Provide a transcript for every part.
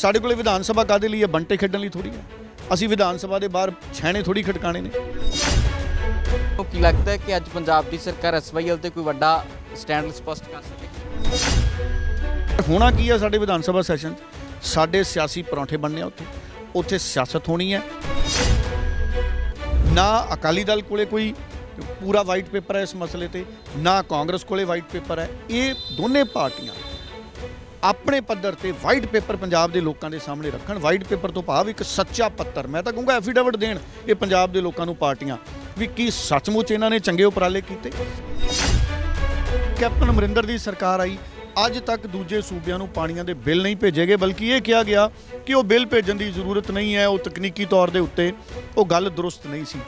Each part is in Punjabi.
ਸਾਡੇ ਕੋਲੇ ਵਿਧਾਨ ਸਭਾ ਕਾਦੇ ਲਈ ਹੈ? ਬੰਟੇ ਖੇਡਣ ਲਈ ਥੋੜੀ ਹੈ। ਅਸੀਂ ਵਿਧਾਨ ਸਭਾ ਦੇ ਬਾਹਰ ਛੈਣੇ ਥੋੜੀ ਖਟਕਾਣੇ ਨੇ। ਉਹ ਕੀ ਲੱਗਦਾ ਹੈ ਕਿ ਅੱਜ ਪੰਜਾਬ ਦੀ ਸਰਕਾਰ ਐਸਵਾਈਐਲ ਤੇ ਕੋਈ ਵੱਡਾ ਸਟੈਂਡ ਸਪਸ਼ਟ ਕਰ ਸਕੇ? ਹੋਣਾ ਕੀ ਹੈ ਸਾਡੇ ਵਿਧਾਨ ਸਭਾ ਸੈਸ਼ਨ? ਸਾਡੇ ਸਿਆਸੀ ਪਰੌਂਠੇ ਬਣਨੇ ਆ ਉੱਥੇ। ਉੱਥੇ ਸਿਆਸਤ ਹੋਣੀ ਹੈ। ਨਾ ਅਕਾਲੀ ਦਲ ਕੋਲੇ ਕੋਈ ਪੂਰਾ ਵਾਈਟ ਪੇਪਰ ਹੈ ਇਸ ਮਸਲੇ ਤੇ ਨਾ ਕਾਂਗਰਸ ਕੋਲੇ ਵਾਈਟ ਪੇਪਰ ਹੈ। ਇਹ ਦੋਨੇ ਪਾਰਟੀਆਂ ਆਪਣੇ ਪੱਧਰ ਤੇ ਵਾਈਟ ਪੇਪਰ ਪੰਜਾਬ ਦੇ ਲੋਕਾਂ ਦੇ ਸਾਹਮਣੇ ਰੱਖਣ। ਵਾਈਟ ਪੇਪਰ ਤੋਂ ਭਾਵ ਇੱਕ ਸੱਚਾ ਪੱਤਰ। ਮੈਂ ਤਾਂ ਕਹੂੰਗਾ ਐਫੀਡੇਵਿਟ ਦੇਣ ਇਹ ਪੰਜਾਬ ਦੇ ਲੋਕਾਂ ਨੂੰ ਪਾਰਟੀਆਂ। ਵੀ ਕੀ ਸੱਚਮੁੱਚ ਇਹਨਾਂ ਨੇ ਚੰਗੇ ਉਪਰਾਲੇ ਕੀਤੇ? ਕੈਪਟਨ ਅਮਰਿੰਦਰ ਦੀ ਸਰਕਾਰ ਆਈ। ਅੱਜ ਤੱਕ ਦੂਜੇ ਸੂਬਿਆਂ ਨੂੰ ਪਾਣੀਆਂ ਦੇ ਬਿੱਲ ਨਹੀਂ ਭੇਜੇ ਗਏ, ਬਲਕਿ ਇਹ ਕਿਹਾ ਗਿਆ ਕਿ ਉਹ ਬਿੱਲ ਭੇਜਣ ਦੀ ਜ਼ਰੂਰਤ ਨਹੀਂ ਹੈ, ਉਹ ਤਕਨੀਕੀ ਤੌਰ ਦੇ ਉੱਤੇ ਉਹ ਗੱਲ ਦਰੁਸਤ ਨਹੀਂ ਸੀ।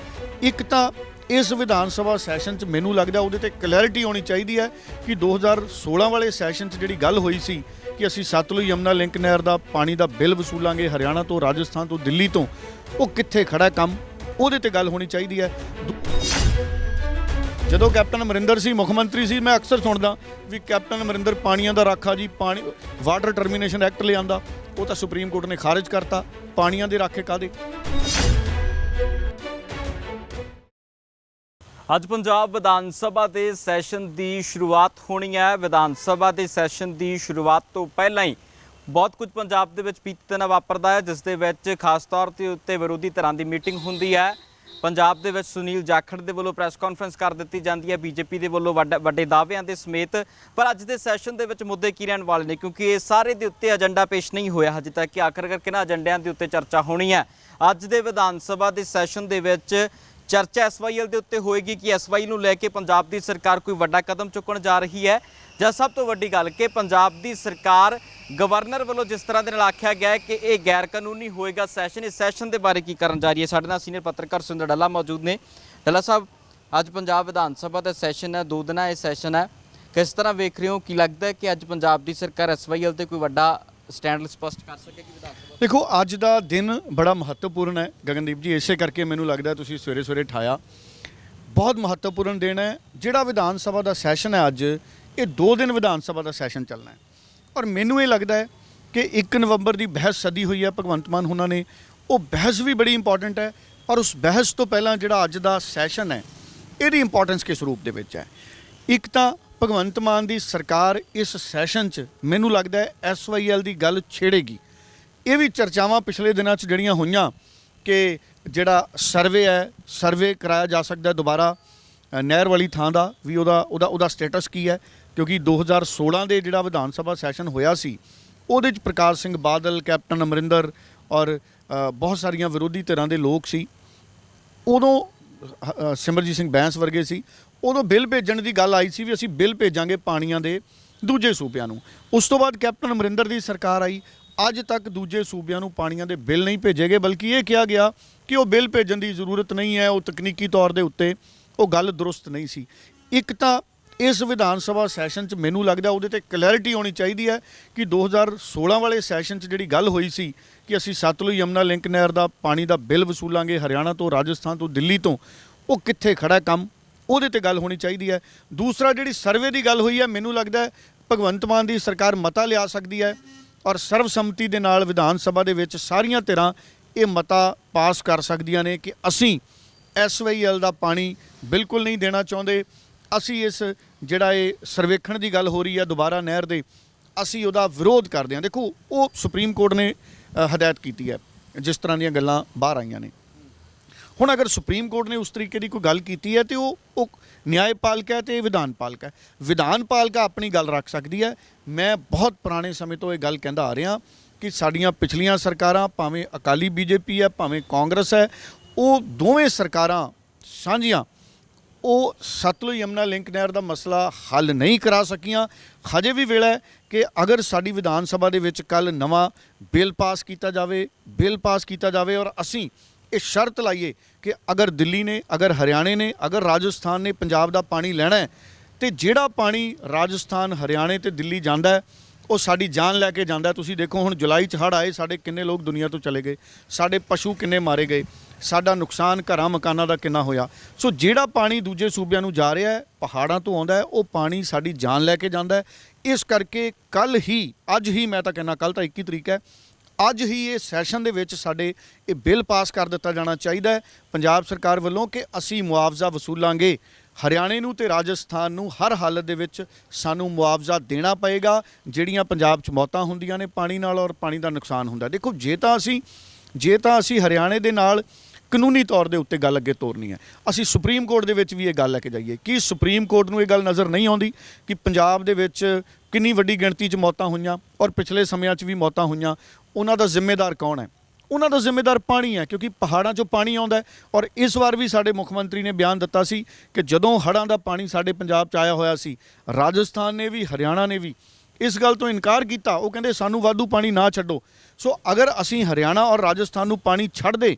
ਇੱਕ ਤਾਂ ਇਸ ਵਿਧਾਨ ਸਭਾ ਸੈਸ਼ਨ 'ਚ ਮੈਨੂੰ ਲੱਗਦਾ ਉਹਦੇ ਤੇ ਕਲੈਰਿਟੀ ਹੋਣੀ ਚਾਹੀਦੀ ਹੈ ਕਿ 2016 ਵਾਲੇ ਸੈਸ਼ਨ 'ਚ ਜਿਹੜੀ ਗੱਲ ਹੋਈ ਸੀ ਕਿ ਅਸੀਂ ਸਤਲੁਜ ਯਮਨਾ ਲਿੰਕ ਨਹਿਰ ਦਾ ਪਾਣੀ ਦਾ ਬਿੱਲ ਵਸੂਲਾਂਗੇ, ਹਰਿਆਣਾ ਤੋਂ, ਰਾਜਸਥਾਨ ਤੋਂ, ਦਿੱਲੀ ਤੋਂ। ਉਹ ਕਿੱਥੇ ਖੜਾ ਕੰਮ? ਉਹਦੇ ਤੇ ਗੱਲ ਹੋਣੀ ਚਾਹੀਦੀ ਹੈ। ਜਦੋਂ ਕੈਪਟਨ ਅਮਰਿੰਦਰ ਸੀ, ਮੁੱਖ ਮੰਤਰੀ ਸੀ, ਮੈਂ ਅਕਸਰ ਸੁਣਦਾ ਵੀ ਕੈਪਟਨ ਅਮਰਿੰਦਰ ਪਾਣੀਆਂ ਦਾ ਰਾਖਾ ਜੀ, ਪਾਣੀ ਵਾਟਰ ਟਰਮੀਨੇਸ਼ਨ ਐਕਟ ਲਿਆਂਦਾ। ਉਹ ਤਾਂ ਸੁਪਰੀਮ ਕੋਰਟ ਨੇ ਖਾਰਜ ਕਰਤਾ। ਪਾਣੀਆਂ ਦੇ ਰਾਖੇ ਕਾਦੇ ਅੱਜ ਪੰਜਾਬ ਵਿਧਾਨ ਸਭਾ ਦੇ ਸੈਸ਼ਨ ਦੀ ਸ਼ੁਰੂਆਤ ਹੋਣੀ ਹੈ। ਵਿਧਾਨ ਸਭਾ ਦੇ ਸੈਸ਼ਨ ਦੀ ਸ਼ੁਰੂਆਤ ਤੋਂ ਪਹਿਲਾਂ ਹੀ ਬਹੁਤ ਕੁਝ ਪੰਜਾਬ ਦੇ ਵਿੱਚ ਬੀਤੇ ਦਿਨ ਵਾਪਰਦਾ ਹੈ, ਜਿਸ ਦੇ ਵਿੱਚ ਖਾਸ ਤੌਰ ਤੇ ਉੱਤੇ ਵਿਰੋਧੀ ਧਿਰਾਂ ਦੀ ਮੀਟਿੰਗ ਹੁੰਦੀ ਹੈ। ਪੰਜਾਬ ਦੇ ਵਿੱਚ ਸੁਨੀਲ ਜਾਖੜ ਦੇ ਵੱਲੋਂ ਪ੍ਰੈਸ ਕਾਨਫਰੰਸ ਕਰ ਦਿੱਤੀ ਜਾਂਦੀ ਹੈ। ਬੀਜੇਪੀ ਦੇ ਵੱਲੋਂ ਵੱਡ- ਵੱਡੇ ਦਾਅਵਿਆਂ ਦੇ ਸਮੇਤ। ਪਰ ਅੱਜ ਦੇ ਸੈਸ਼ਨ ਦੇ ਵਿੱਚ ਮੁੱਦੇ ਕੀ ਰਹਿਣ ਵਾਲੇ ਨੇ? ਕਿਉਂਕਿ ਇਹ ਸਾਰੇ ਦੇ ਉੱਤੇ ਏਜੰਡਾ ਪੇਸ਼ ਨਹੀਂ ਹੋਇਆ ਹਜੇ ਤੱਕ। ਕਿ ਆਖਰਕਾਰ ਕਿਹਨਾਂ ਏਜੰਡਿਆਂ ਦੇ ਉੱਤੇ ਚਰਚਾ ਹੋਣੀ ਹੈ। ਅੱਜ ਦੇ ਵਿਧਾਨ ਸਭਾ ਦੇ ਸੈਸ਼ਨ ਦੇ ਵਿੱਚ ਚਰਚਾ ਐਸਵਾਈਐਲ ਦੇ ਉੱਤੇ ਹੋਏਗੀ ਕਿ ਐਸਵਾਈ ਨੂੰ ਲੈ ਕੇ ਪੰਜਾਬ ਦੀ ਸਰਕਾਰ ਕੋਈ ਵੱਡਾ ਕਦਮ ਚੁੱਕਣ ਜਾ ਰਹੀ ਹੈ। ਜਾਂ ਸਭ ਤੋਂ ਵੱਡੀ ਗੱਲ ਕਿ ਪੰਜਾਬ ਦੀ ਸਰਕਾਰ ਗਵਰਨਰ ਵੱਲੋਂ ਜਿਸ ਤਰ੍ਹਾਂ ਦੇ ਨਾਲ ਆਖਿਆ ਗਿਆ ਕਿ ਇਹ ਗੈਰ ਕਾਨੂੰਨੀ ਹੋਏਗਾ ਸੈਸ਼ਨ, ਇਸ ਸੈਸ਼ਨ ਦੇ ਬਾਰੇ ਕੀ ਕਰਨ ਜਾ ਰਹੀ ਹੈ? ਸਾਡੇ ਨਾਲ ਸੀਨੀਅਰ ਪੱਤਰਕਾਰ ਸੁੰਦਰ ਡੱਲਾ ਮੌਜੂਦ ਨੇ। ਡੱਲਾ ਸਾਹਿਬ, ਅੱਜ ਪੰਜਾਬ ਵਿਧਾਨ ਸਭਾ ਦਾ ਸੈਸ਼ਨ ਹੈ, ਦੋ ਦਿਨਾਂ ਇਹ ਸੈਸ਼ਨ ਹੈ। ਕਿਸ ਤਰ੍ਹਾਂ ਵੇਖ ਰਹੇ ਹੋ? ਕੀ ਲੱਗਦਾ ਹੈ ਕਿ ਅੱਜ ਪੰਜਾਬ ਦੀ ਸਰਕਾਰ ਐਸਵਾਈਐਲ ਤੇ ਕੋਈ ਵੱਡਾ ਸਟੈਂਡ ਸਪਸ਼ਟ ਕਰ ਸਕੇਗੀ ਵਿਧਾਨ ਸਭਾ ਦੇਖੋ, ਅੱਜ ਦਾ ਦਿਨ ਬੜਾ ਮਹੱਤਵਪੂਰਨ ਹੈ, ਗਗਨਦੀਪ ਜੀ। ਇਸੇ ਕਰਕੇ ਮੈਨੂੰ ਲੱਗਦਾ ਤੁਸੀਂ ਸਵੇਰੇ ਸਵੇਰੇ ਠਾਇਆ। ਬਹੁਤ ਮਹੱਤਵਪੂਰਨ ਦਿਨ ਹੈ। ਜਿਹੜਾ ਵਿਧਾਨ ਸਭਾ ਦਾ ਸੈਸ਼ਨ ਹੈ ਅੱਜ, ਇਹ 2 ਦਿਨ ਵਿਧਾਨ ਸਭਾ ਦਾ ਸੈਸ਼ਨ ਚੱਲਣਾ ਹੈ। ਔਰ ਮੈਨੂੰ ਇਹ ਲੱਗਦਾ ਹੈ ਕਿ 1 ਨਵੰਬਰ ਦੀ ਬਹਿਸ ਸਦੀ ਹੋਈ ਹੈ, ਭਗਵੰਤ ਮਾਨ ਉਹਨਾਂ ਨੇ। ਉਹ ਬਹਿਸ ਵੀ ਬੜੀ ਇੰਪੋਰਟੈਂਟ ਹੈ ਔਰ ਉਸ ਬਹਿਸ ਤੋਂ ਪਹਿਲਾਂ ਜਿਹੜਾ ਅੱਜ ਦਾ ਸੈਸ਼ਨ ਹੈ, ਇਹਦੀ ਇੰਪੋਰਟੈਂਸ ਕਿਸ ਰੂਪ ਦੇ ਵਿੱਚ ਹੈ? ਇੱਕ ਤਾਂ ਭਗਵੰਤ ਮਾਨ ਦੀ ਸਰਕਾਰ ਇਸ ਸੈਸ਼ਨ 'ਚ ਮੈਨੂੰ ਲੱਗਦਾ ਹੈ ਐਸਵਾਈਐਲ ਦੀ ਗੱਲ ਛੇੜੇਗੀ। ਇਹ ਵੀ ਚਰਚਾਵਾਂ ਪਿਛਲੇ ਦਿਨਾਂ 'ਚ ਜਿਹੜੀਆਂ ਹੋਈਆਂ ਕਿ ਜਿਹੜਾ ਸਰਵੇ ਹੈ, ਸਰਵੇ ਕਰਾਇਆ ਜਾ ਸਕਦਾ ਦੁਬਾਰਾ ਨਹਿਰ ਵਾਲੀ ਥਾਂ ਦਾ ਵੀ ਉਹਦਾ ਉਹਦਾ ਉਹਦਾ ਸਟੇਟਸ ਕੀ ਹੈ? ਕਿਉਂਕਿ 2016 ਦੇ ਜਿਹੜਾ ਵਿਧਾਨ ਸਭਾ ਸੈਸ਼ਨ ਹੋਇਆ ਸੀ, ਉਹਦੇ 'ਚ ਪ੍ਰਕਾਸ਼ ਸਿੰਘ ਬਾਦਲ, ਕੈਪਟਨ ਅਮਰਿੰਦਰ ਔਰ ਬਹੁਤ ਸਾਰੀਆਂ ਵਿਰੋਧੀ ਧਿਰਾਂ ਦੇ ਲੋਕ ਸੀ। ਉਦੋਂ ਸਿਮਰਜੀਤ ਸਿੰਘ ਬੈਂਸ ਵਰਗੇ ਸੀ। ਉਦੋਂ ਬਿੱਲ ਭੇਜਣ ਦੀ ਗੱਲ ਆਈ ਸੀ ਵੀ ਅਸੀਂ ਬਿੱਲ ਭੇਜਾਂਗੇ ਪਾਣੀਆਂ ਦੇ ਦੂਜੇ ਸੂਬਿਆਂ ਨੂੰ। ਉਸ ਤੋਂ ਬਾਅਦ ਕੈਪਟਨ ਅਮਰਿੰਦਰ ਦੀ ਸਰਕਾਰ ਆਈ। ਅੱਜ ਤੱਕ ਦੂਜੇ ਸੂਬਿਆਂ ਨੂੰ ਪਾਣੀਆਂ ਦੇ ਬਿੱਲ ਨਹੀਂ ਭੇਜੇ ਗਏ, ਬਲਕਿ ਇਹ ਕਿਹਾ ਗਿਆ ਕਿ ਉਹ ਬਿੱਲ ਭੇਜਣ ਦੀ ਜ਼ਰੂਰਤ ਨਹੀਂ ਹੈ, ਉਹ ਤਕਨੀਕੀ ਤੌਰ ਦੇ ਉੱਤੇ ਉਹ ਗੱਲ ਦਰੁਸਤ ਨਹੀਂ ਸੀ। ਇੱਕ ਤਾਂ ਇਸ ਵਿਧਾਨ ਸਭਾ ਸੈਸ਼ਨ 'ਚ ਮੈਨੂੰ ਲੱਗਦਾ ਉਹਦੇ ਤੇ ਕਲੈਰਿਟੀ ਹੋਣੀ ਚਾਹੀਦੀ ਹੈ ਕਿ 2016 ਵਾਲੇ ਸੈਸ਼ਨ 'ਚ ਜਿਹੜੀ ਗੱਲ ਹੋਈ ਸੀ ਕਿ ਅਸੀਂ ਸਤਲੁਜ ਯਮਨਾ ਲਿੰਕ ਨਹਿਰ ਦਾ ਪਾਣੀ ਦਾ ਬਿੱਲ ਵਸੂਲਾਂਗੇ ਹਰਿਆਣਾ ਤੋਂ, ਰਾਜਸਥਾਨ ਤੋਂ, ਦਿੱਲੀ ਤੋਂ, ਉਹ ਕਿੱਥੇ ਖੜਾ ਕੰਮ, ਉਹਦੇ ਤੇ ਗੱਲ ਹੋਣੀ ਚਾਹੀਦੀ ਹੈ। ਦੂਸਰਾ ਜਿਹੜੀ ਸਰਵੇ ਦੀ ਗੱਲ ਹੋਈ ਹੈ, ਮੈਨੂੰ ਲੱਗਦਾ ਭਗਵੰਤ ਮਾਨ ਦੀ ਸਰਕਾਰ ਮਤਾ ਲਿਆ ਸਕਦੀ ਹੈ। ਔਰ ਸਰਵਸੰਮਤੀ ਦੇ ਨਾਲ ਵਿਧਾਨ ਸਭਾ ਦੇ ਵਿੱਚ ਸਾਰੀਆਂ ਧਿਰਾਂ ਇਹ ਮਤਾ ਪਾਸ ਕਰ ਸਕਦੀਆਂ ਨੇ ਕਿ ਅਸੀਂ ਐਸਵਾਈਐਲ ਦਾ ਪਾਣੀ ਬਿਲਕੁਲ ਨਹੀਂ ਦੇਣਾ ਚਾਹੁੰਦੇ। ਅਸੀਂ ਇਸ ਜਿਹੜਾ ਇਹ ਸਰਵੇਖਣ ਦੀ ਗੱਲ ਹੋ ਰਹੀ ਹੈ ਦੁਬਾਰਾ ਨਹਿਰ ਦੇ, ਅਸੀਂ ਉਹਦਾ ਵਿਰੋਧ ਕਰਦੇ ਹਾਂ। ਦੇਖੋ, ਉਹ ਸੁਪਰੀਮ ਕੋਰਟ ਨੇ ਹਦਾਇਤ ਕੀਤੀ ਹੈ, ਜਿਸ ਤਰ੍ਹਾਂ ਦੀਆਂ ਗੱਲਾਂ ਬਾਹਰ ਆਈਆਂ ਨੇ। ਹੁਣ ਅਗਰ ਸੁਪਰੀਮ ਕੋਰਟ ਨੇ ਉਸ ਤਰੀਕੇ ਦੀ ਕੋਈ ਗੱਲ ਕੀਤੀ ਹੈ ਤੇ ਉਹ ਉਹ ਨਿਆਂਪਾਲਿਕਾ ਹੈ ਤੇ ਵਿਧਾਨ ਪਾਲਿਕਾ ਵਿਧਾਨ ਪਾਲਿਕਾ ਆਪਣੀ ਗੱਲ ਰੱਖ ਸਕਦੀ ਹੈ। ਮੈਂ ਬਹੁਤ ਪੁਰਾਣੇ ਸਮੇਂ ਤੋਂ ਇਹ ਗੱਲ ਕਹਿੰਦਾ ਆ ਰਿਹਾ ਕਿ ਸਾਡੀਆਂ ਪਿਛਲੀਆਂ ਸਰਕਾਰਾਂ ਭਾਵੇਂ ਅਕਾਲੀ ਬੀਜੇਪੀ ਹੈ, ਭਾਵੇਂ ਕਾਂਗਰਸ ਹੈ, ਉਹ ਦੋਵੇਂ ਸਰਕਾਰਾਂ ਸਾਂਝੀਆਂ, ਉਹ ਸਤਲੁਜ ਯਮਨਾ ਲਿੰਕ ਨਹਿਰ ਦਾ ਮਸਲਾ ਹੱਲ ਨਹੀਂ ਕਰਾ ਸਕੀਆਂ। ਹਜੇ ਵੀ ਵੇਲਾ ਹੈ ਕਿ ਅਗਰ ਸਾਡੀ ਵਿਧਾਨ ਸਭਾ ਦੇ ਵਿੱਚ ਕੱਲ ਨਵਾਂ ਬਿੱਲ ਪਾਸ ਕੀਤਾ ਜਾਵੇ, ਬਿੱਲ ਪਾਸ ਕੀਤਾ ਜਾਵੇ ਔਰ ਅਸੀਂ ਇਹ ਸ਼ਰਤ ਲਾਈਏ ਕਿ ਅਗਰ ਦਿੱਲੀ ਨੇ, ਅਗਰ ਹਰਿਆਣੇ ਨੇ, ਅਗਰ ਰਾਜਸਥਾਨ ਨੇ ਪੰਜਾਬ ਦਾ ਪਾਣੀ ਲੈਣਾ ਹੈ, ਤੇ ਜਿਹੜਾ ਪਾਣੀ ਰਾਜਸਥਾਨ, ਹਰਿਆਣੇ ਤੇ ਦਿੱਲੀ ਜਾਂਦਾ ਹੈ, ਉਹ ਸਾਡੀ ਜਾਨ ਲੈ ਕੇ ਜਾਂਦਾ ਤੁਸੀਂ ਦੇਖੋ, ਹੁਣ ਜੁਲਾਈ ਚ ਹੜ੍ਹ ਆਏ, ਸਾਡੇ ਕਿੰਨੇ ਲੋਕ ਦੁਨੀਆ ਤੋਂ ਚਲੇ ਗਏ, ਸਾਡੇ ਪਸ਼ੂ ਕਿੰਨੇ ਮਾਰੇ ਗਏ, ਸਾਡਾ ਨੁਕਸਾਨ ਘਰਾਂ ਮਕਾਨਾਂ ਦਾ ਕਿੰਨਾ ਹੋਇਆ। ਸੋ ਜਿਹੜਾ ਪਾਣੀ ਦੂਜੇ ਸੂਬਿਆਂ ਨੂੰ ਜਾ ਰਿਹਾ ਹੈ, ਪਹਾੜਾਂ ਤੋਂ ਆਉਂਦਾ ਹੈ, ਉਹ ਪਾਣੀ ਸਾਡੀ ਜਾਨ ਲੈ ਕੇ ਜਾਂਦਾ ਹੈ। ਇਸ ਕਰਕੇ ਕੱਲ ਹੀ, ਅੱਜ ਹੀ ਮੈਂ ਤਾਂ ਕਹਿੰਦਾ ਕੱਲ ਤਾਂ 21 ਤਰੀਕ ਹੈ ਅੱਜ ਹੀ ਇਹ ਸੈਸ਼ਨ ਦੇ ਵਿੱਚ ਸਾਡੇ ਇਹ ਬਿੱਲ ਪਾਸ ਕਰ ਦਿੱਤਾ ਜਾਣਾ ਚਾਹੀਦਾ ਹੈ। ਪੰਜਾਬ ਸਰਕਾਰ ਵੱਲੋਂ ਕਿ ਅਸੀਂ ਮੁਆਵਜ਼ਾ ਵਸੂਲਾਂਗੇ। ਹਰਿਆਣੇ ਨੂੰ ਤੇ ਰਾਜਸਥਾਨ ਨੂੰ ਹਰ ਹਾਲਤ ਦੇ ਵਿੱਚ ਸਾਨੂੰ ਮੁਆਵਜ਼ਾ ਦੇਣਾ ਪਏਗਾ, ਜਿਹੜੀਆਂ ਪੰਜਾਬ 'ਚ ਮੌਤਾਂ ਹੁੰਦੀਆਂ ਨੇ ਪਾਣੀ ਨਾਲ ਔਰ ਪਾਣੀ ਦਾ ਨੁਕਸਾਨ ਹੁੰਦਾ। ਦੇਖੋ, ਜੇ ਤਾਂ ਅਸੀਂ, ਜੇ ਤਾਂ ਅਸੀਂ ਹਰਿਆਣੇ ਦੇ ਨਾਲ ਕਾਨੂੰਨੀ ਤੌਰ ਦੇ ਉੱਤੇ ਗੱਲ ਅੱਗੇ ਤੋਰਨੀ ਹੈ। ਅਸੀਂ ਸੁਪਰੀਮ ਕੋਰਟ ਦੇ ਵਿੱਚ ਵੀ ਇਹ ਗੱਲ ਲੈ ਕੇ ਜਾਈਏ ਕਿ ਸੁਪਰੀਮ ਕੋਰਟ ਨੂੰ ਇਹ ਗੱਲ ਨਜ਼ਰ ਨਹੀਂ ਆਉਂਦੀ ਕਿ ਪੰਜਾਬ ਦੇ ਵਿੱਚ ਕਿੰਨੀ ਵੱਡੀ ਗਿਣਤੀ 'ਚ ਮੌਤਾਂ ਹੋਈਆਂ ਔਰ ਪਿਛਲੇ ਸਮਿਆਂ 'ਚ ਵੀ ਮੌਤਾਂ ਹੋਈਆਂ। ਉਹਨਾਂ ਦਾ ਜ਼ਿੰਮੇਦਾਰ ਕੌਣ ਹੈ? ਉਹਨਾਂ ਦਾ ਜ਼ਿੰਮੇਦਾਰ ਪਾਣੀ ਹੈ, ਕਿਉਂਕਿ ਪਹਾੜਾਂ 'ਚੋਂ ਪਾਣੀ ਆਉਂਦਾ ਹੈ ਔਰ ਇਸ ਵਾਰ ਵੀ ਸਾਡੇ ਮੁੱਖ ਮੰਤਰੀ ਨੇ ਬਿਆਨ ਦਿੱਤਾ ਸੀ ਕਿ ਜਦੋਂ ਹੜ੍ਹਾਂ ਦਾ ਪਾਣੀ ਸਾਡੇ ਪੰਜਾਬ 'ਚ ਆਇਆ ਹੋਇਆ ਸੀ, ਰਾਜਸਥਾਨ ਨੇ ਵੀ, ਹਰਿਆਣਾ ਨੇ ਵੀ ਇਸ ਗੱਲ ਤੋਂ ਇਨਕਾਰ ਕੀਤਾ। ਉਹ ਕਹਿੰਦੇ, ਸਾਨੂੰ ਵਾਧੂ ਪਾਣੀ ਨਾ ਛੱਡੋ। ਸੋ ਅਗਰ ਅਸੀਂ ਹਰਿਆਣਾ ਔਰ ਰਾਜਸਥਾਨ ਨੂੰ ਪਾਣੀ ਛੱਡ ਦੇ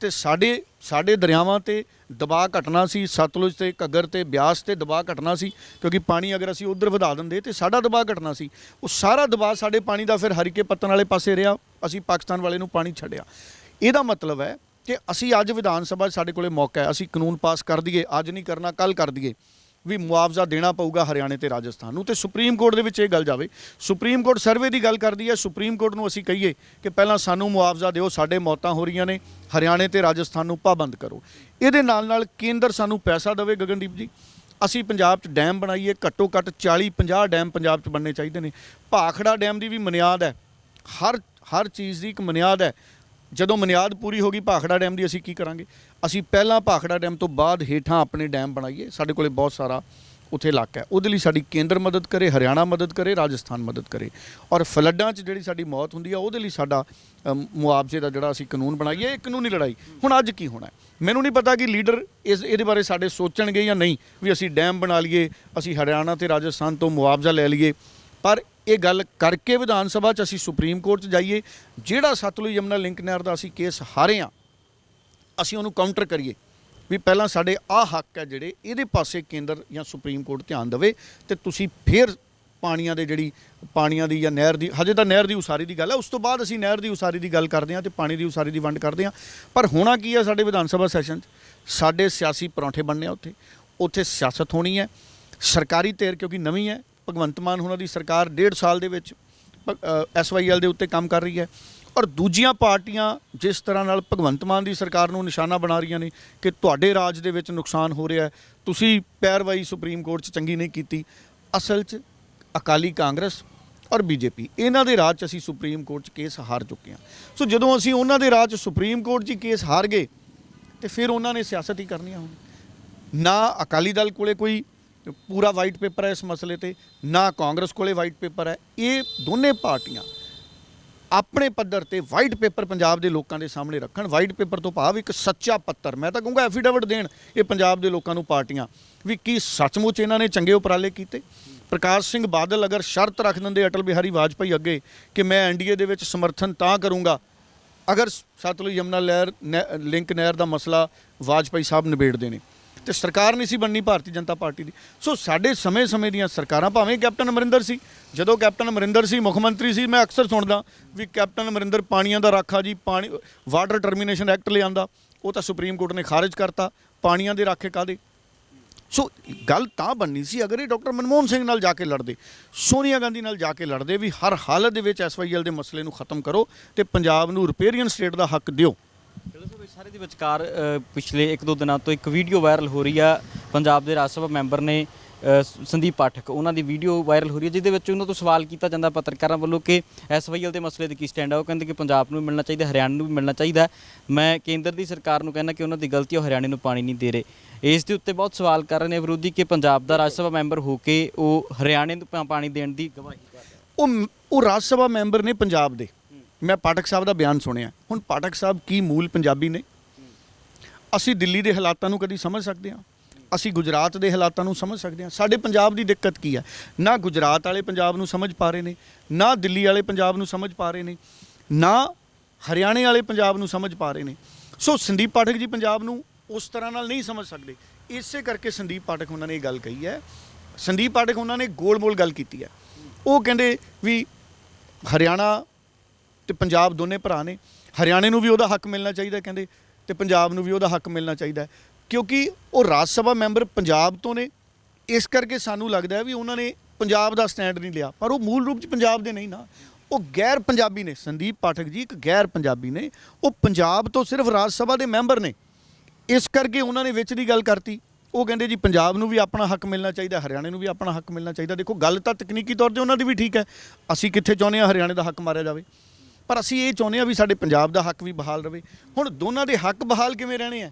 ਤੇ ਸਾਡੇ ਸਾਡੇ ਦਰਿਆਵਾਂ ਤੇ ਦਬਾਅ ਘਟਣਾ ਸੀ, ਸਤਲੁਜ ਤੇ ਘੱਗਰ ਤੇ ਬਿਆਸ ਤੇ ਦਬਾਅ ਘਟਣਾ ਸੀ, ਕਿਉਂਕਿ ਪਾਣੀ ਅਗਰ ਅਸੀਂ ਉਧਰ ਵਧਾ ਦਿੰਦੇ ਤੇ ਸਾਡਾ ਦਬਾਅ ਘਟਣਾ ਸੀ। ਉਹ ਸਾਰਾ ਦਬਾਅ ਸਾਡੇ ਪਾਣੀ ਦਾ ਫਿਰ ਹਰੀਕੇ ਪੱਤਨ ਵਾਲੇ ਪਾਸੇ ਰਿਹਾ, ਅਸੀਂ ਪਾਕਿਸਤਾਨ ਵਾਲੇ ਨੂੰ ਪਾਣੀ ਛੱਡਿਆ। ਇਹਦਾ ਮਤਲਬ ਹੈ ਕਿ ਅਸੀਂ ਅੱਜ ਵਿਧਾਨ ਸਭਾ 'ਚ ਸਾਡੇ ਕੋਲੇ ਮੌਕਾ ਹੈ, ਅਸੀਂ ਕਾਨੂੰਨ ਪਾਸ ਕਰ ਦਈਏ, ਅੱਜ ਨਹੀਂ ਕਰਨਾ ਕੱਲ ਕਰ ਦਈਏ। ਵੀ ਮੁਆਵਜ਼ਾ ਦੇਣਾ ਪਊਗਾ ਹਰਿਆਣੇ ਤੇ ਰਾਜਸਥਾਨ ਨੂੰ। ਤੇ ਸੁਪਰੀਮ ਕੋਰਟ ਦੇ ਵਿੱਚ ਇਹ ਗੱਲ ਜਾਵੇ, ਸੁਪਰੀਮ ਕੋਰਟ ਸਰਵੇ ਦੀ ਗੱਲ ਕਰਦੀ ਹੈ, ਸੁਪਰੀਮ ਕੋਰਟ ਨੂੰ ਅਸੀਂ ਕਹੀਏ ਕਿ ਪਹਿਲਾਂ ਸਾਨੂੰ ਮੁਆਵਜ਼ਾ ਦਿਓ, ਸਾਡੇ ਮੌਤਾਂ ਹੋ ਰਹੀਆਂ ਨੇ, ਹਰਿਆਣੇ ਤੇ ਰਾਜਸਥਾਨ ਨੂੰ ਪਾਬੰਦ ਕਰੋ। ਇਹਦੇ ਨਾਲ ਨਾਲ ਕੇਂਦਰ ਸਾਨੂੰ ਪੈਸਾ ਦੇਵੇ ਗਗਨਦੀਪ ਜੀ। ਅਸੀਂ ਪੰਜਾਬ 'ਚ ਡੈਮ ਬਣਾਈਏ, ਘੱਟੋ ਘੱਟ 40 50 ਡੈਮ ਪੰਜਾਬ 'ਚ ਬਣਨੇ ਚਾਹੀਦੇ ਨੇ। ਭਾਖੜਾ ਡੈਮ ਦੀ ਵੀ ਬੁਨਿਆਦ ਹੈ। ਹਰ ਹਰ ਚੀਜ਼ ਦੀ ਇੱਕ ਬੁਨਿਆਦ ਹੈ। ਜਦੋਂ ਮਨਿਆਦ ਪੂਰੀ ਹੋ ਗਈ ਭਾਖੜਾ ਡੈਮ ਦੀ, ਅਸੀਂ ਕੀ ਕਰਾਂਗੇ? ਅਸੀਂ ਪਹਿਲਾਂ ਭਾਖੜਾ ਡੈਮ ਤੋਂ ਬਾਅਦ ਹੇਠਾਂ ਆਪਣੇ ਡੈਮ ਬਣਾਈਏ। ਸਾਡੇ ਕੋਲੇ ਬਹੁਤ ਸਾਰਾ ਉੱਥੇ ਇਲਾਕਾ ਹੈ। ਉਹਦੇ ਲਈ ਸਾਡੀ ਕੇਂਦਰ ਮਦਦ ਕਰੇ, ਹਰਿਆਣਾ ਮਦਦ ਕਰੇ, ਰਾਜਸਥਾਨ ਮਦਦ ਕਰੇ। ਔਰ ਫਲੱਡਾਂ 'ਚ ਜਿਹੜੀ ਸਾਡੀ ਮੌਤ ਹੁੰਦੀ ਆ, ਉਹਦੇ ਲਈ ਸਾਡਾ ਮੁਆਵਜ਼ੇ ਦਾ ਜਿਹੜਾ ਅਸੀਂ ਕਾਨੂੰਨ ਬਣਾਈਏ, ਇਹ ਕਾਨੂੰਨੀ ਲੜਾਈ। ਹੁਣ ਅੱਜ ਕੀ ਹੋਣਾ ਮੈਨੂੰ ਨਹੀਂ ਪਤਾ ਕਿ ਲੀਡਰ ਇਸ, ਇਹਦੇ ਬਾਰੇ ਸਾਡੇ ਸੋਚਣਗੇ ਜਾਂ ਨਹੀਂ, ਵੀ ਅਸੀਂ ਡੈਮ ਬਣਾ ਲਈਏ, ਅਸੀਂ ਹਰਿਆਣਾ ਤੇ ਰਾਜਸਥਾਨ ਤੋਂ ਮੁਆਵਜ਼ਾ ਲੈ ਲਈਏ। ਪਰ ਇਹ ਗੱਲ ਕਰਕੇ ਵਿਧਾਨ ਸਭਾ 'ਚ ਅਸੀਂ ਸੁਪਰੀਮ ਕੋਰਟ 'ਚ ਜਾਈਏ, ਜਿਹੜਾ ਸਤਲੁਜ ਯਮਨਾ ਲਿੰਕ ਨਹਿਰ ਦਾ ਅਸੀਂ ਕੇਸ ਹਾਰੇ ਹਾਂ, ਅਸੀਂ ਉਹਨੂੰ ਕਾਊਂਟਰ ਕਰੀਏ ਵੀ ਪਹਿਲਾਂ ਸਾਡੇ ਆ ਹੱਕ ਹੈ ਜਿਹੜੇ ਇਹਦੇ ਪਾਸੇ ਕੇਂਦਰ ਜਾਂ ਸੁਪਰੀਮ ਕੋਰਟ ਧਿਆਨ ਦੇਵੇ ਤੇ ਤੁਸੀਂ ਫਿਰ ਪਾਣੀਆਂ ਦੇ ਜਿਹੜੀ ਪਾਣੀਆਂ ਦੀ ਜਾਂ ਨਹਿਰ ਦੀ, ਹਜੇ ਤਾਂ ਨਹਿਰ ਦੀ ਉਸਾਰੀ ਦੀ ਗੱਲ ਹੈ, ਉਸ ਤੋਂ ਬਾਅਦ ਅਸੀਂ ਨਹਿਰ ਦੀ ਉਸਾਰੀ ਦੀ ਗੱਲ ਕਰਦੇ ਹਾਂ ਤੇ ਪਾਣੀ ਦੀ ਉਸਾਰੀ ਦੀ ਵੰਡ ਕਰਦੇ ਹਾਂ। ਪਰ ਹੋਣਾ ਕੀ ਹੈ ਸਾਡੇ ਵਿਧਾਨ ਸਭਾ ਸੈਸ਼ਨ 'ਚ? ਸਾਡੇ ਸਿਆਸੀ ਪਰੌਂਠੇ ਬਣਨੇ ਆ ਉੱਥੇ ਉੱਥੇ ਸਿਆਸਤ ਹੋਣੀ ਹੈ, ਸਰਕਾਰੀ ਧਿਰ ਕਿਉਂਕਿ ਨਵੀਂ ਹੈ ਭਗਵੰਤ ਮਾਨ ਉਹਨਾਂ ਦੀ ਸਰਕਾਰ ਡੇਢ ਸਾਲ ਦੇ ਵਿੱਚ ਐਸਵਾਈਐਲ ਦੇ ਉੱਤੇ ਕੰਮ ਕਰ ਰਹੀ ਹੈ। ਔਰ ਦੂਜੀਆਂ ਪਾਰਟੀਆਂ ਜਿਸ ਤਰ੍ਹਾਂ ਨਾਲ ਭਗਵੰਤ ਮਾਨ ਦੀ ਸਰਕਾਰ ਨੂੰ ਨਿਸ਼ਾਨਾ ਬਣਾ ਰਹੀਆਂ ਨੇ ਕਿ ਤੁਹਾਡੇ ਰਾਜ ਦੇ ਵਿੱਚ ਨੁਕਸਾਨ ਹੋ ਰਿਹਾ ਹੈ, ਤੁਸੀਂ ਪੈਰਵਾਈ ਸੁਪਰੀਮ ਕੋਰਟ 'ਚ ਚੰਗੀ ਨਹੀਂ ਕੀਤੀ। ਅਸਲ 'ਚ ਅਕਾਲੀ ਕਾਂਗਰਸ ਔਰ ਬੀਜੇਪੀ, ਇਹਨਾਂ ਦੇ ਰਾਜ 'ਚ ਅਸੀਂ ਸੁਪਰੀਮ ਕੋਰਟ 'ਚ ਕੇਸ ਹਾਰ ਚੁੱਕੇ ਹਾਂ। ਸੋ ਜਦੋਂ ਅਸੀਂ ਉਹਨਾਂ ਦੇ ਰਾਜ 'ਚ ਸੁਪਰੀਮ ਕੋਰਟ 'ਚ ਹੀ ਕੇਸ ਹਾਰ ਗਏ, ਤੇ ਫਿਰ ਉਹਨਾਂ ਨੇ ਸਿਆਸਤ ਹੀ ਕਰਨੀ ਆ ਨਾ ਅਕਾਲੀ ਦਲ ਕੋਲੇ ਕੋਈ ਪੂਰਾ ਵਾਈਟ ਪੇਪਰ ਹੈ ਇਸ ਮਸਲੇ ਤੇ, ਨਾ ਕਾਂਗਰਸ ਕੋਲੇ ਵਾਈਟ ਪੇਪਰ ਹੈ। ਇਹ ਦੋਨੇ ਪਾਰਟੀਆਂ ਆਪਣੇ ਪੱਧਰ ਤੇ ਵਾਈਟ ਪੇਪਰ ਪੰਜਾਬ ਦੇ ਲੋਕਾਂ ਦੇ ਸਾਹਮਣੇ ਰੱਖਣ। ਵਾਈਟ ਪੇਪਰ ਤੋਂ ਭਾਵ ਇੱਕ ਸੱਚਾ ਪੱਤਰ। ਮੈਂ ਤਾਂ ਕਹੂੰਗਾ ਐਫੀਡੇਵਿਟ ਦੇਣ ਇਹ ਪੰਜਾਬ ਦੇ ਲੋਕਾਂ ਨੂੰ ਪਾਰਟੀਆਂ। ਵੀ ਕੀ ਸੱਚਮੁੱਚ ਇਹਨਾਂ ਨੇ ਚੰਗੇ ਉਪਰਾਲੇ ਕੀਤੇ? ਪ੍ਰਕਾਸ਼ ਸਿੰਘ ਬਾਦਲ ਅਗਰ ਸ਼ਰਤ ਰੱਖ ਦਿੰਦੇ ਅਟਲ ਬਿਹਾਰੀ ਵਾਜਪਾਈ ਅੱਗੇ ਕਿ ਮੈਂ ਐਨਡੀਏ ਦੇ ਵਿੱਚ ਸਮਰਥਨ ਤਾਂ ਕਰੂੰਗਾ, ਅਗਰ ਸਤਲੁਜ ਯਮਨਾ ਲਹਿਰ, ਨਹਿ- ਲਿੰਕ ਨਹਿਰ ਦਾ ਮਸਲਾ ਵਾਜਪਾਈ ਸਾਹਿਬ ਨਿਬੇੜਦੇ ਨੇ। ਤੇ ਸਰਕਾਰ ਨਹੀਂ ਸੀ ਬਣਨੀ ਭਾਰਤੀ ਜਨਤਾ ਪਾਰਟੀ ਦੀ। ਸੋ ਸਾਡੇ ਸਮੇਂ-ਸਮੇਂ ਦੀਆਂ ਸਰਕਾਰਾਂ, ਭਾਵੇਂ ਕੈਪਟਨ ਅਮਰਿੰਦਰ ਸੀ, ਜਦੋਂ ਕੈਪਟਨ ਅਮਰਿੰਦਰ ਸੀ, ਮੁੱਖ ਮੰਤਰੀ ਸੀ, ਮੈਂ ਅਕਸਰ ਸੁਣਦਾ ਵੀ ਕੈਪਟਨ ਅਮਰਿੰਦਰ ਪਾਣੀਆਂ ਦਾ ਰਾਖਾ ਜੀ, ਪਾਣੀ, ਵਾਟਰ ਟਰਮੀਨੇਸ਼ਨ ਐਕਟ ਲਿਆਂਦਾ ਉਹ ਤਾਂ ਸੁਪਰੀਮ ਕੋਰਟ ਨੇ ਖਾਰਜ ਕਰਤਾ, ਪਾਣੀਆਂ ਦੇ ਰਾਖੇ ਕਾਦੇ ਸੋ ਗੱਲ ਤਾਂ ਬਣਨੀ ਸੀ ਅਗਰ ਇਹ ਡਾਕਟਰ ਮਨਮੋਹਨ ਸਿੰਘ ਨਾਲ ਜਾ ਕੇ ਲੜਦੇ, ਸੋਨੀਆ ਗਾਂਧੀ ਨਾਲ ਜਾ ਕੇ ਲੜਦੇ ਵੀ ਹਰ ਹਾਲਤ ਦੇ ਵਿੱਚ ਐਸਵਾਈਐਲ ਦੇ ਮਸਲੇ ਨੂੰ ਖਤਮ ਕਰੋ ਤੇ ਪੰਜਾਬ ਨੂੰ ਰਿਪੇਰੀਅਨ ਸਟੇਟ ਦਾ ਹੱਕ ਦਿਓ। ਸਾਰੇ ਦੇ ਵਿਚਕਾਰ ਪਿਛਲੇ 1-2 ਦਿਨਾਂ ਤੋਂ ਇੱਕ ਵੀਡੀਓ ਵਾਇਰਲ ਹੋ ਰਹੀ ਆ। ਪੰਜਾਬ ਦੇ ਰਾਜ ਸਭਾ ਮੈਂਬਰ ਨੇ ਸੰਦੀਪ ਪਾਠਕ, ਉਹਨਾਂ ਦੀ ਵੀਡੀਓ ਵਾਇਰਲ ਹੋ ਰਹੀ ਹੈ ਜਿਹਦੇ ਵਿੱਚ ਉਹਨਾਂ ਤੋਂ ਸਵਾਲ ਕੀਤਾ ਜਾਂਦਾ ਪੱਤਰਕਾਰਾਂ ਵੱਲੋਂ ਕਿ ਐਸਵਾਈਐਲ ਦੇ ਮਸਲੇ ਤੇ ਕੀ ਸਟੈਂਡ ਆ। ਉਹ ਕਹਿੰਦੇ ਕਿ ਪੰਜਾਬ ਨੂੰ ਵੀ ਮਿਲਣਾ ਚਾਹੀਦਾ, ਹਰਿਆਣਾ ਨੂੰ ਵੀ ਮਿਲਣਾ ਚਾਹੀਦਾ। ਮੈਂ ਕੇਂਦਰ ਦੀ ਸਰਕਾਰ ਨੂੰ ਕਹਿੰਦਾ ਕਿ ਉਹਨਾਂ ਦੀ ਗਲਤੀ ਉਹ ਹਰਿਆਣੇ ਨੂੰ ਪਾਣੀ ਨਹੀਂ ਦੇ ਰਹੇ। ਇਸ ਦੇ ਉੱਤੇ ਬਹੁਤ ਸਵਾਲ ਕਰ ਰਹੇ ਨੇ ਵਿਰੋਧੀ ਕਿ ਪੰਜਾਬ ਦਾ ਰਾਜ ਸਭਾ ਮੈਂਬਰ ਹੋ ਕੇ ਉਹ ਹਰਿਆਣੇ ਨੂੰ ਪਾ- ਪਾਣੀ ਦੇਣ ਦੀ ਗਵਾਹੀ ਕਰ ਉਹ ਉਹ ਰਾਜ ਸਭਾ ਮੈਂਬਰ ਨੇ ਪੰਜਾਬ ਦੇ। ਮੈਂ ਪਾਠਕ ਸਾਹਿਬ ਦਾ ਬਿਆਨ ਸੁਣਿਆ। ਹੁਣ ਪਾਠਕ ਸਾਹਿਬ ਕੀ ਮੂਲ ਪੰਜਾਬੀ ਨੇ? ਅਸੀਂ ਦਿੱਲੀ ਦੇ ਹਾਲਾਤਾਂ ਨੂੰ ਕਦੀ ਸਮਝ ਸਕਦੇ ਹਾਂ। ਅਸੀਂ ਗੁਜਰਾਤ ਦੇ ਹਾਲਾਤਾਂ ਨੂੰ ਸਮਝ ਸਕਦੇ ਹਾਂ। ਸਾਡੇ ਪੰਜਾਬ ਦੀ ਦਿੱਕਤ ਕੀ ਹੈ? ਨਾ ਗੁਜਰਾਤ ਵਾਲੇ ਪੰਜਾਬ ਨੂੰ ਸਮਝ ਪਾ ਰਹੇ ਨੇ, ਨਾ ਦਿੱਲੀ ਵਾਲੇ ਪੰਜਾਬ ਨੂੰ ਸਮਝ ਪਾ ਰਹੇ ਨੇ, ਨਾ ਹਰਿਆਣੇ ਵਾਲੇ ਪੰਜਾਬ ਨੂੰ ਸਮਝ ਪਾ ਰਹੇ ਨੇ। ਸੋ ਸੰਦੀਪ ਪਾਠਕ ਜੀ ਪੰਜਾਬ ਨੂੰ ਉਸ ਤਰ੍ਹਾਂ ਨਾਲ ਨਹੀਂ ਸਮਝ ਸਕਦੇ। ਇਸੇ ਕਰਕੇ ਸੰਦੀਪ ਪਾਠਕ ਉਹਨਾਂ ਨੇ ਇਹ ਗੱਲ ਕਹੀ ਹੈ। ਸੰਦੀਪ ਪਾਠਕ ਉਹਨਾਂ ਨੇ ਗੋਲ-ਮੋਲ ਗੱਲ ਕੀਤੀ ਹੈ। ਉਹ ਕਹਿੰਦੇ ਵੀ ਹਰਿਆਣਾ ਤੇ ਪੰਜਾਬ ਦੋਨੇ ਭਰਾ ਨੇ। ਹਰਿਆਣੇ ਨੂੰ ਵੀ ਉਹਦਾ ਹੱਕ ਮਿਲਣਾ ਚਾਹੀਦਾ ਕਹਿੰਦੇ। ਤੇ ਪੰਜਾਬ ਨੂੰ ਵੀ ਉਹਦਾ ਹੱਕ ਮਿਲਣਾ ਚਾਹੀਦਾ ਕਿਉਂਕਿ ਉਹ ਰਾਜ ਸਭਾ ਮੈਂਬਰ ਪੰਜਾਬ ਤੋਂ ਨੇ, ਇਸ ਕਰਕੇ ਸਾਨੂੰ ਲੱਗਦਾ ਹੈ ਵੀ ਉਹਨਾਂ ਨੇ ਪੰਜਾਬ ਦਾ ਸਟੈਂਡ ਨਹੀਂ ਲਿਆ। ਪਰ ਉਹ ਮੂਲ ਰੂਪ 'ਚ ਪੰਜਾਬ ਦੇ ਨਹੀਂ ਨਾ। ਉਹ ਗੈਰ ਪੰਜਾਬੀ ਨੇ, ਸੰਦੀਪ ਪਾਠਕ ਜੀ ਇੱਕ ਗੈਰ ਪੰਜਾਬੀ ਨੇ। ਉਹ ਪੰਜਾਬ ਤੋਂ ਸਿਰਫ ਰਾਜ ਸਭਾ ਦੇ ਮੈਂਬਰ ਨੇ। ਇਸ ਕਰਕੇ ਉਹਨਾਂ ਨੇ ਵਿੱਚ ਦੀ ਗੱਲ ਕਰਤੀ। ਉਹ ਕਹਿੰਦੇ ਜੀ ਪੰਜਾਬ ਨੂੰ ਵੀ ਆਪਣਾ ਹੱਕ ਮਿਲਣਾ ਚਾਹੀਦਾ, ਹਰਿਆਣੇ ਨੂੰ ਵੀ ਆਪਣਾ ਹੱਕ ਮਿਲਣਾ ਚਾਹੀਦਾ। ਦੇਖੋ, ਗੱਲ ਤਾਂ ਤਕਨੀਕੀ ਤੌਰ ਤੇ ਉਹਨਾਂ ਦੀ ਵੀ ਠੀਕ ਹੈ। ਅਸੀਂ ਕਿੱਥੇ ਚਾਹੁੰਦੇ ਹਾਂ ਹਰਿਆਣੇ ਦਾ ਹੱਕ ਮਾਰਿਆ ਜਾਵੇ। ਪਰ ਅਸੀਂ ਇਹ ਚਾਹੁੰਦੇ ਹਾਂ ਵੀ ਸਾਡੇ ਪੰਜਾਬ ਦਾ ਹੱਕ ਵੀ ਬਹਾਲ ਰਵੇ। ਹੁਣ ਦੋਨਾਂ ਦੇ ਹੱਕ ਬਹਾਲ ਕਿਵੇਂ ਰਹਿਣੇ ਆ?